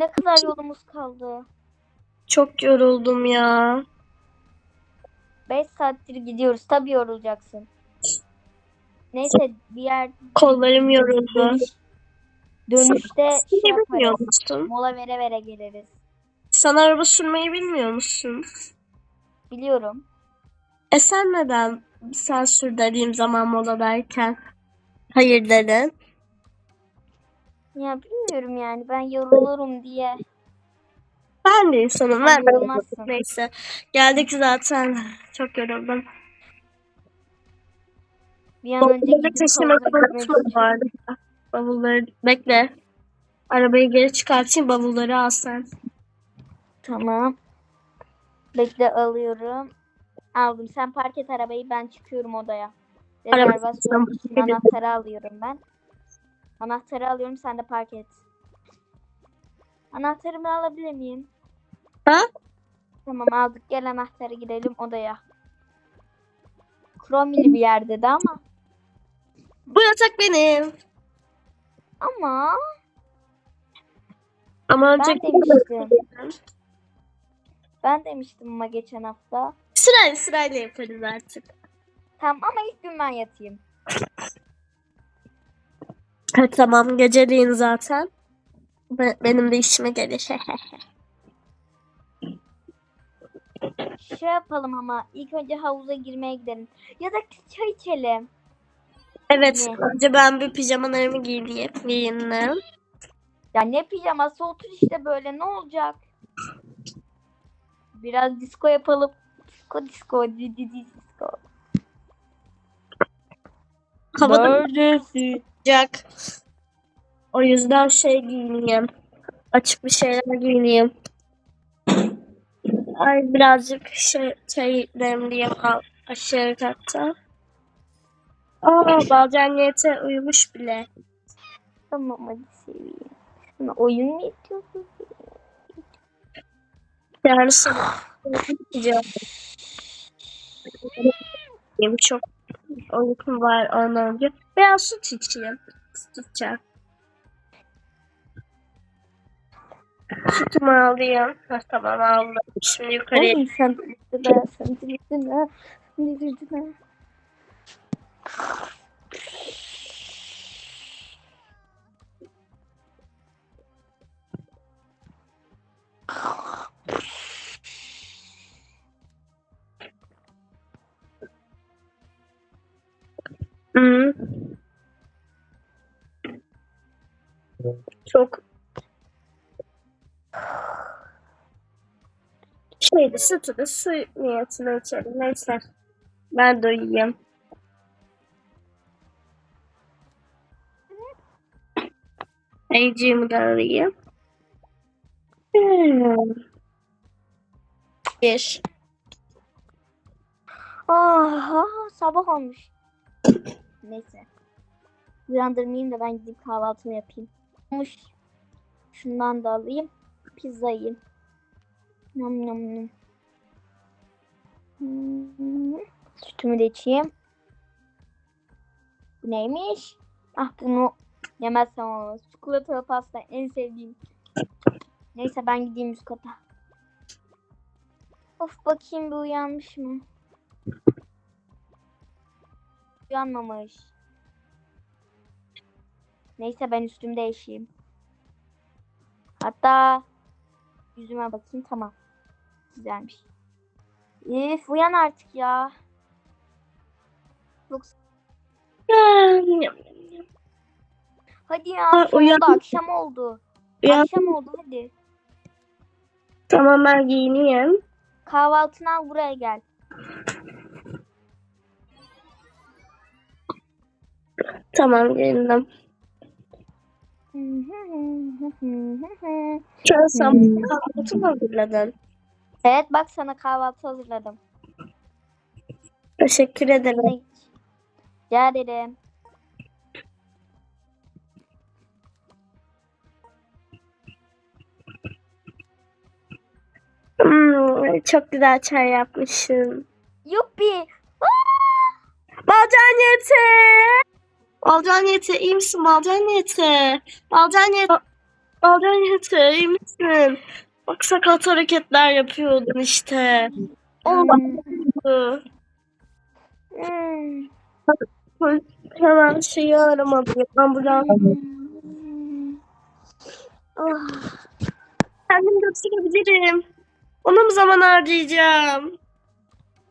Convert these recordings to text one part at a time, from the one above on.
Ne kadar yolumuz kaldı? Çok yoruldum ya. 5 saattir gidiyoruz. Tabii yorulacaksın. Neyse bir yer Kollarım yoruldu. dönüş, dönüşte şey yaparız. musun? Mola vere vere geliriz. Sen araba sürmeyi bilmiyor musun? Biliyorum. E sen neden sen sür dediğim zaman moladayken hayır dedin? Ya bilmiyorum yani ben yorulurum diye. Ben de insanım. Ver ben yorulmazsın. Neyse. Geldik zaten. Çok yoruldum. Bir an önce Bavulları gidip taşımak havuza gitmek unutma bu arada. Bavulları bekle. Arabayı geri çıkartayım bavulları al sen. Tamam. Bekle alıyorum. Aldım. Sen park et arabayı ben çıkıyorum odaya. Araba- Rezervasyon için anahtarı alıyorum ben. Anahtarı alıyorum sen de park et. Anahtarımı alabilir miyim? Ha? Tamam aldık. Gel anahtarı gidelim odaya. Kromili bir yerde de ama. Bu yatak benim. Ama Ama ben demiştim. Ben demiştim ama geçen hafta. sırayla sırayla yaparız artık. Tamam ama ilk gün ben yatayım. Ha, tamam geceleyin zaten. Be- benim de işime gelir. Şey yapalım ama ilk önce havuza girmeye gidelim. Ya da çay içelim. evet Ne? önce ben bir pijamalarımı giyineyim. Giyindim. Ya ne pijaması otur işte böyle ne olacak? Biraz disco yapalım. Disco disco di di di disco. Havada Neredesin? Sıcak. O yüzden şey giyineyim. Açık bir şeyler giyineyim. Ay birazcık şey, çay demleyeyim al aşağı katta. Aa Balcan Yete uyumuş bile. Tamam hadi seveyim. Sana oyun mu istiyorsun? Yarın sabah gideceğim. Çok uykum var ondan önce. Biraz süt içeyim. Süt içeceğim. Sütümü alayım. Ha, tamam aldım. Şimdi yukarıya. Oğlum sen delirdin ha. Sen delirdin ha. Sen delirdin ha. Çok şeydi sütü de su niyetine içelim. Neyse. Ben de uyuyayım. Ayıcığımı da alayım. Hmm. Bir. Aha, sabah olmuş. Neyse. Uyandırmayayım da ben gidip kahvaltımı yapayım. Olmuş. Şundan da alayım. Pizza yiyeyim. Nam nam nam. Hmm, Sütümü de içeyim. Bu neymiş? Ah bunu yemezsem olmaz. Çikolatalı pasta en sevdiğim. Neyse ben gideyim üst. Of bakayım bir uyanmış mı? Uyanmamış. Neyse ben üstümü değişeyim. Hatta yüzüme bakayım tamam. Güzelmiş. Üf uyan artık ya. Yoksa hadi ya Ha, uyan. akşam oldu. Ya, Akşam oldu hadi. tamam ben giyineyim. Kahvaltını al buraya gel. Tamam giyindim. Sen sabah kahvaltı mı hazırladın? evet bak sana kahvaltı hazırladım. Teşekkür ederim. Rica ederim. Hmm, çok güzel çay yapmışsın. Yuppi. Balcan Yete! Balcan Yete iyi misin Balcan Yete? Balcan Yete. Balcanyete iyi misin? Bak sakat hareketler yapıyordun işte. Olmadı. Hmm. Hemen şeyi aramalıyım. Ambulans. Hmm. Oh. Kendim götürebilirim. Ona mı zaman harcayacağım?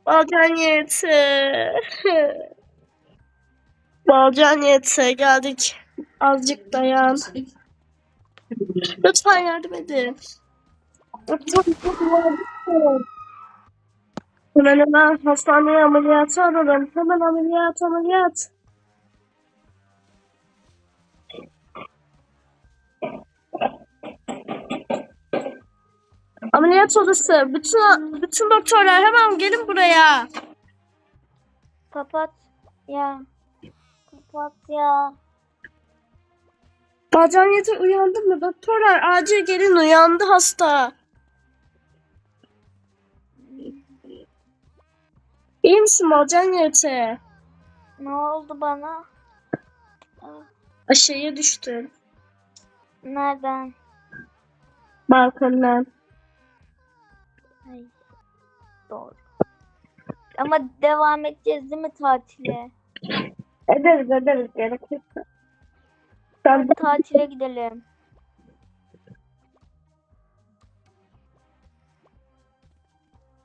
Balcan yeti. Balcan yeti. Geldik. Azıcık dayan. Lütfen yardım edin. Hemen hemen hastaneye ameliyatı alalım. Hemen ameliyat ameliyat. Ameliyat odası. Bütün bütün doktorlar hemen gelin buraya. Kapat ya. Kapat ya. Bacan yeter uyandı mı? Doktorlar acil gelin uyandı hasta. İyi misin Balcan yeter? Ne oldu bana? Aşağıya düştün. Nereden? Balkondan. Ay. Doğru. Ama devam edeceğiz değil mi tatile? Ederiz ederiz gerekirse. Sen Hadi tatile gidelim.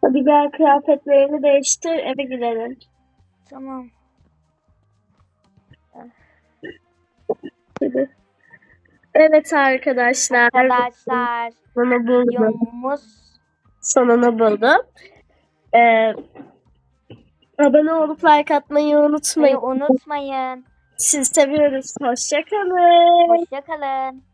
hadi gel kıyafetlerini değiştir eve gidelim. Tamam. Evet arkadaşlar. Arkadaşlar Sonunu buldum. videomuz Sonunu buldum. Ee, abone olup like atmayı unutmayın. unutmayın. Sizi seviyoruz. Hoşçakalın. Hoşçakalın.